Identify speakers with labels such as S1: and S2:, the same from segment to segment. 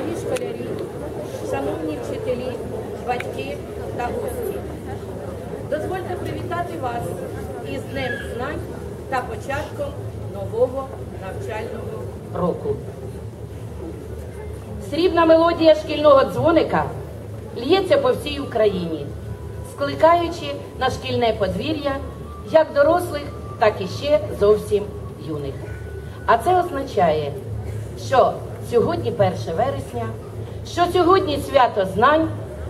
S1: дорогі школярі, шановні вчителі, батьки та гості. Дозвольте привітати вас із Днем знань та початком нового навчального року. Срібна мелодія шкільного дзвоника л'ється по всій Україні, скликаючи на шкільне подвір'я як дорослих, так і ще зовсім юних. А це означає, що сьогодні 1 вересня, що сьогодні свято знань,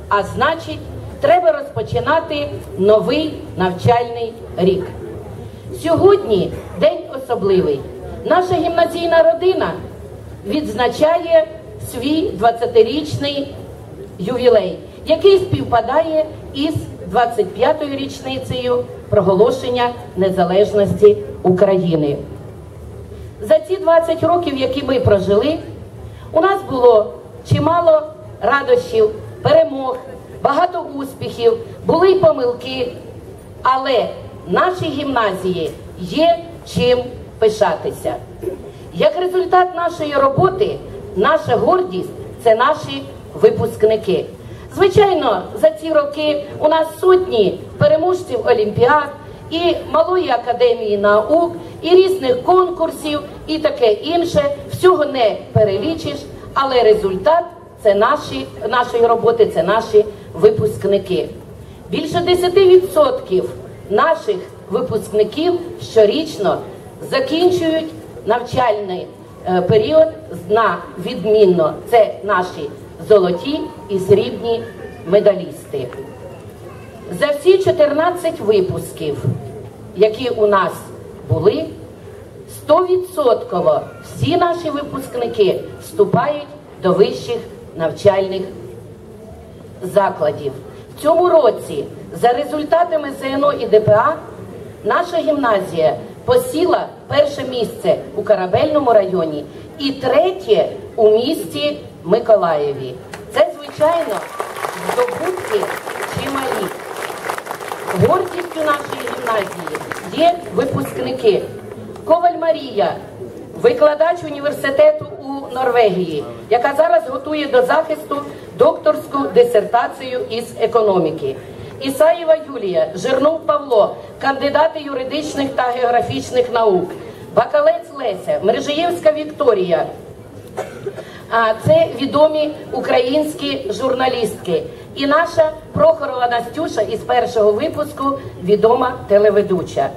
S1: а значить, треба розпочинати новий навчальний рік. Сьогодні день особливий. Наша гімназійна родина відзначає свій 20-річний ювілей, який співпадає із 25-ю річницею проголошення незалежності України. За ці 20 років, які ми прожили, у нас було чимало радощів, перемог, багато успіхів, були й помилки, але наші гімназії є чим пишатися. Як результат нашої роботи, наша гордість це наші випускники. Звичайно, за ці роки у нас сотні переможців олімпіад і малої академії наук, і різних конкурсів, і таке інше. Всього не перелічиш, але результат це наші нашої роботи, це наші випускники. Більше 10% наших випускників щорічно закінчують навчальний е, період на відмінно. Це наші золоті і срібні медалісти. За всі 14 випусків, які у нас були, 100% всі наші випускники вступають до вищих навчальних закладів. В цьому році, за результатами ЗНО і ДПА, наша гімназія посіла перше місце у Карабельному районі і третє у місті Миколаєві. Це, звичайно, здобутки чималі. Гордістю нашої гімназії є випускники. Коваль Марія, викладач університету у Норвегії, яка зараз готує до захисту докторську дисертацію із економіки. Ісаєва Юлія, Жирнов Павло, кандидати юридичних та географічних наук, Бакалець Леся, Мережиєвська Вікторія. А це відомі українські журналістки. І наша Прохорова Настюша із першого випуску відома телеведуча.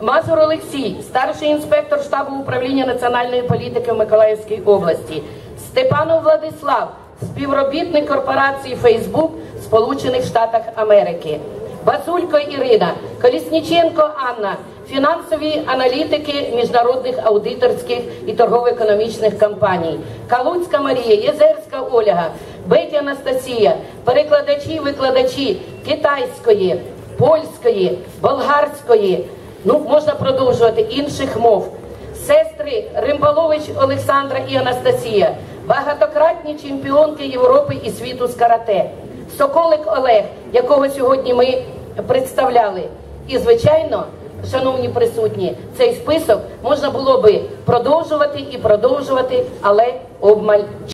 S1: Мазур Олексій, старший інспектор штабу управління національної політики в Миколаївській області, Степанов Владислав, співробітник корпорації Фейсбук Сполучених Штатах Америки, Базулько Ірина, Колісніченко Анна, фінансові аналітики міжнародних аудиторських і торгово-економічних компаній, Калуцька Марія, Єзерська Ольга, Беті Анастасія, перекладачі, викладачі китайської, польської, болгарської. Ну, можна продовжувати інших мов. Сестри Римбалович Олександра і Анастасія, багатократні чемпіонки Європи і світу з карате, Соколик Олег, якого сьогодні ми представляли. І, звичайно, шановні присутні, цей список можна було би продовжувати і продовжувати, але обмаль.